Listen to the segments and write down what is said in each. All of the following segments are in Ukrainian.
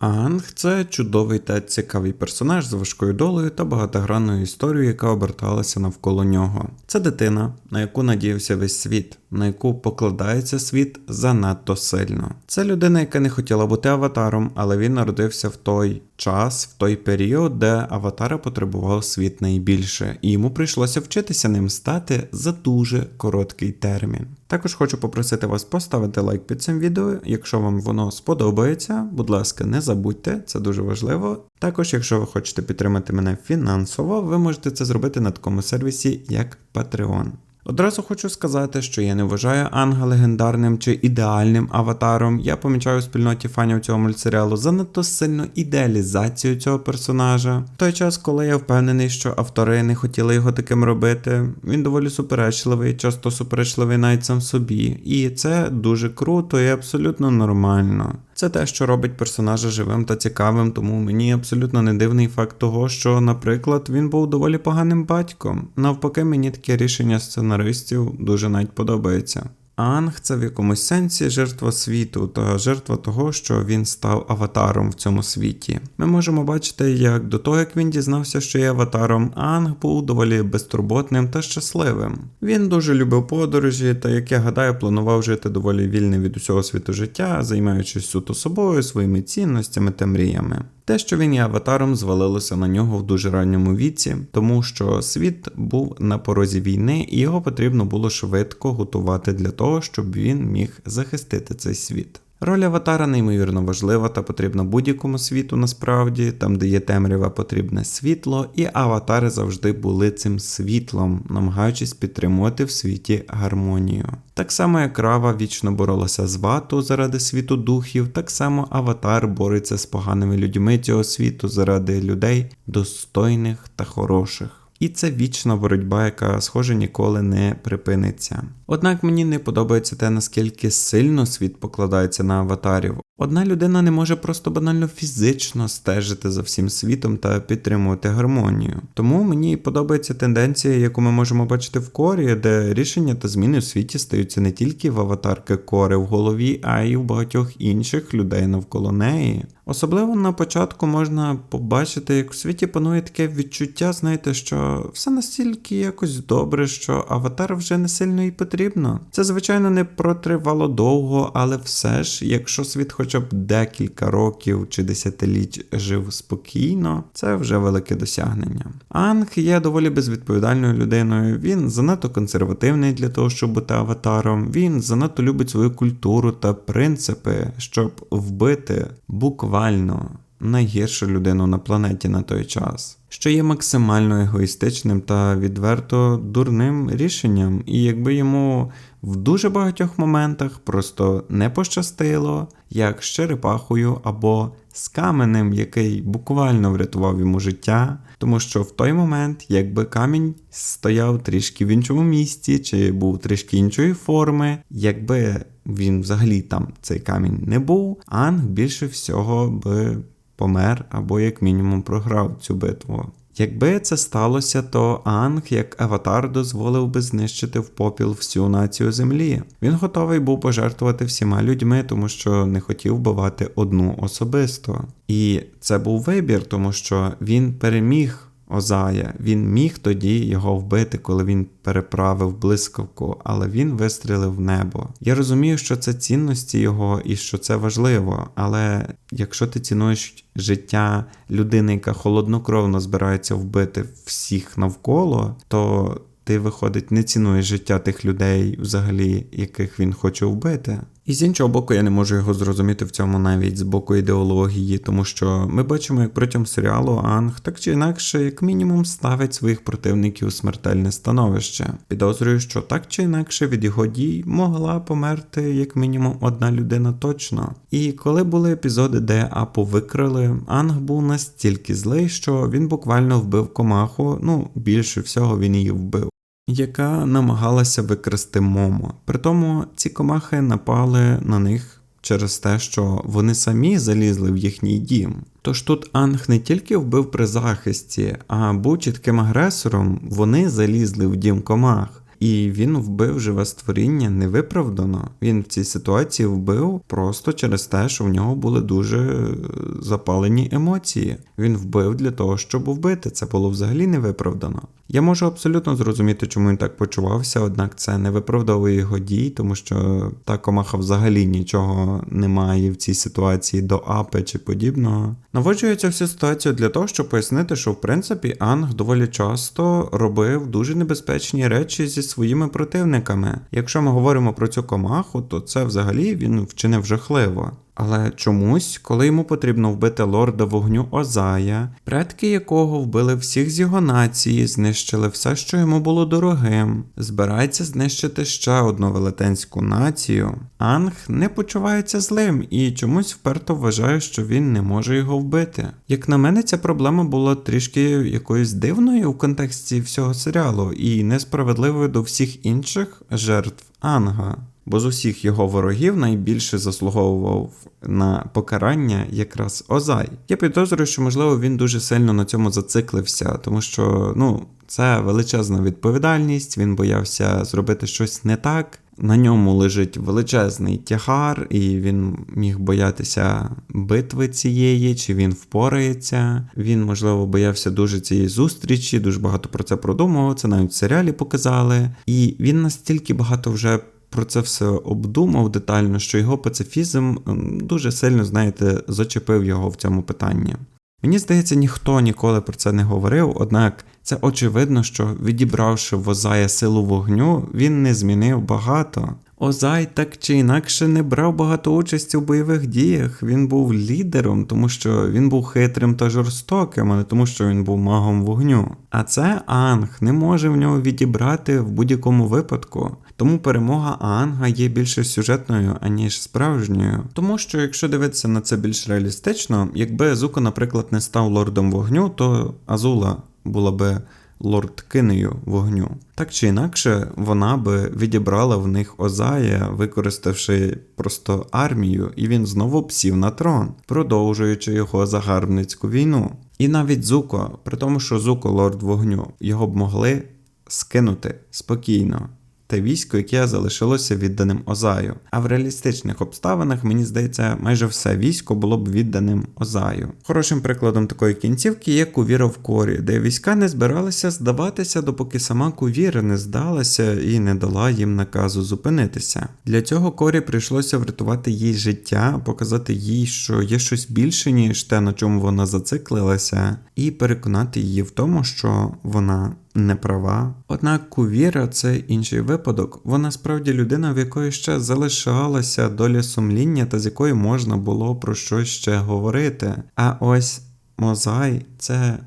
Анг це чудовий та цікавий персонаж з важкою долею та багатогранною історією, яка оберталася навколо нього. Це дитина, на яку надіявся весь світ, на яку покладається світ занадто сильно. Це людина, яка не хотіла бути аватаром, але він народився в той час, в той період, де аватара потребував світ найбільше, і йому прийшлося вчитися ним стати за дуже короткий термін. Також хочу попросити вас поставити лайк під цим відео, якщо вам воно сподобається. Будь ласка, не забудьте, це дуже важливо. Також, якщо ви хочете підтримати мене фінансово, ви можете це зробити на такому сервісі, як Patreon. Одразу хочу сказати, що я не вважаю Анга легендарним чи ідеальним аватаром. Я помічаю у спільноті фанів цього мультсеріалу занадто сильну ідеалізацію цього персонажа. В той час, коли я впевнений, що автори не хотіли його таким робити, він доволі суперечливий, часто суперечливий навіть сам собі, і це дуже круто і абсолютно нормально. Це те, що робить персонажа живим та цікавим, тому мені абсолютно не дивний факт того, що, наприклад, він був доволі поганим батьком. Навпаки, мені таке рішення сценаристів дуже навіть подобається. Анг це в якомусь сенсі жертва світу та жертва того, що він став аватаром в цьому світі. Ми можемо бачити, як до того, як він дізнався, що є аватаром, Анг був доволі безтурботним та щасливим. Він дуже любив подорожі та, як я гадаю, планував жити доволі вільне від усього світу життя, займаючись суто собою, своїми цінностями та мріями. Те, що він є аватаром, звалилося на нього в дуже ранньому віці, тому що світ був на порозі війни, і його потрібно було швидко готувати для того, щоб він міг захистити цей світ. Роль аватара неймовірно важлива та потрібна будь-якому світу насправді, там, де є темрява, потрібне світло, і аватари завжди були цим світлом, намагаючись підтримувати в світі гармонію. Так само, як Рава вічно боролася з вату заради світу духів, так само аватар бореться з поганими людьми цього світу заради людей достойних та хороших. І це вічна боротьба, яка, схоже, ніколи не припиниться. Однак мені не подобається те, наскільки сильно світ покладається на аватарів. Одна людина не може просто банально фізично стежити за всім світом та підтримувати гармонію. Тому мені подобається тенденція, яку ми можемо бачити в корі, де рішення та зміни в світі стаються не тільки в аватарки кори в голові, а й в багатьох інших людей навколо неї. Особливо на початку можна побачити, як у світі панує таке відчуття, знаєте, що все настільки якось добре, що аватар вже не сильно і потрібно. Це, звичайно, не протривало довго, але все ж, якщо світ хоча б декілька років чи десятиліть жив спокійно, це вже велике досягнення. Анг є доволі безвідповідальною людиною, він занадто консервативний для того, щоб бути аватаром, він занадто любить свою культуру та принципи, щоб вбити буквально найгіршу людину на планеті на той час, що є максимально егоїстичним та відверто дурним рішенням, і якби йому в дуже багатьох моментах просто не пощастило, як з черепахою або з каменем, який буквально врятував йому життя, тому що в той момент, якби камінь стояв трішки в іншому місці, чи був трішки іншої форми, якби він взагалі там цей камінь не був, Анг більше всього би помер або як мінімум програв цю битву. Якби це сталося, то Анг як аватар дозволив би знищити в попіл всю націю землі. Він готовий був пожертвувати всіма людьми, тому що не хотів вбивати одну особисто. І це був вибір, тому що він переміг. Озая, він міг тоді його вбити, коли він переправив блискавку, але він вистрілив в небо. Я розумію, що це цінності його і що це важливо, але якщо ти цінуєш життя людини, яка холоднокровно збирається вбити всіх навколо, то ти, виходить, не цінуєш життя тих людей, взагалі, яких він хоче вбити. І з іншого боку, я не можу його зрозуміти в цьому навіть з боку ідеології, тому що ми бачимо, як протягом серіалу Анг так чи інакше, як мінімум, ставить своїх противників у смертельне становище. Підозрюю, що так чи інакше від його дій могла померти як мінімум одна людина точно. І коли були епізоди, де Апу викрили, Анг був настільки злий, що він буквально вбив комаху, ну більше всього він її вбив яка намагалася викрасти Момо. Притому ці комахи напали на них через те, що вони самі залізли в їхній дім. Тож тут Анг не тільки вбив при захисті, а був чітким агресором, вони залізли в дім комах. І він вбив живе створіння невиправдано. Він в цій ситуації вбив просто через те, що в нього були дуже е, запалені емоції. Він вбив для того, щоб вбити. Це було взагалі невиправдано. Я можу абсолютно зрозуміти, чому він так почувався, однак це не виправдовує його дій, тому що та комаха взагалі нічого не має в цій ситуації до апи чи подібного. Наводжую цю всю ситуацію для того, щоб пояснити, що в принципі Анг доволі часто робив дуже небезпечні речі зі своїми противниками. Якщо ми говоримо про цю комаху, то це взагалі він вчинив жахливо. Але чомусь, коли йому потрібно вбити лорда вогню Озая, предки якого вбили всіх з його нації, знищили все, що йому було дорогим, збирається знищити ще одну велетенську націю. Анг не почувається злим і чомусь вперто вважає, що він не може його вбити. Як на мене, ця проблема була трішки якоюсь дивною в контексті всього серіалу і несправедливою до всіх інших жертв Анга. Бо з усіх його ворогів найбільше заслуговував на покарання якраз Озай. Я підозрюю, що можливо він дуже сильно на цьому зациклився, тому що ну це величезна відповідальність. Він боявся зробити щось не так. На ньому лежить величезний тягар, і він міг боятися битви цієї, чи він впорається. Він, можливо, боявся дуже цієї зустрічі, дуже багато про це продумував. Це навіть в серіалі показали. І він настільки багато вже про це все обдумав детально, що його пацифізм дуже сильно, знаєте, зачепив його в цьому питанні. Мені здається, ніхто ніколи про це не говорив, однак це очевидно, що відібравши в Озая силу вогню, він не змінив багато. Озай так чи інакше не брав багато участі у бойових діях. Він був лідером, тому що він був хитрим та жорстоким, а не тому, що він був магом вогню. А це Анг не може в нього відібрати в будь-якому випадку. Тому перемога Анга є більше сюжетною, аніж справжньою. Тому що, якщо дивитися на це більш реалістично, якби Зуко, наприклад, не став лордом вогню, то Азула була би лордкинею вогню. Так чи інакше, вона би відібрала в них Озая, використавши просто армію, і він знову псів на трон, продовжуючи його загарбницьку війну. І навіть Зуко, при тому, що Зуко лорд вогню, його б могли скинути спокійно те військо, яке залишилося відданим Озаю. А в реалістичних обставинах, мені здається, майже все військо було б відданим Озаю. Хорошим прикладом такої кінцівки є Кувіра в корі, де війська не збиралися здаватися, допоки сама Кувіра не здалася і не дала їм наказу зупинитися. Для цього корі прийшлося врятувати їй життя, показати їй, що є щось більше, ніж те, на чому вона зациклилася, і переконати її в тому, що вона не права. Однак Кувіра це інший випадок. Вона справді людина, в якої ще залишалася доля сумління та з якою можна було про щось ще говорити. А ось Мозай це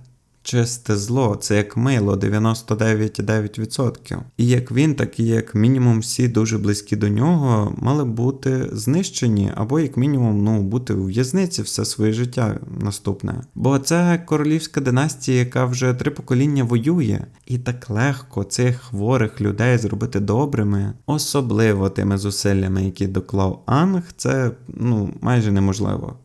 чисте зло, це як мило 99,9%. І як він, так і як мінімум всі дуже близькі до нього мали бути знищені, або як мінімум ну, бути у в'язниці все своє життя наступне. Бо це королівська династія, яка вже три покоління воює, і так легко цих хворих людей зробити добрими, особливо тими зусиллями, які доклав Анг, це ну майже неможливо.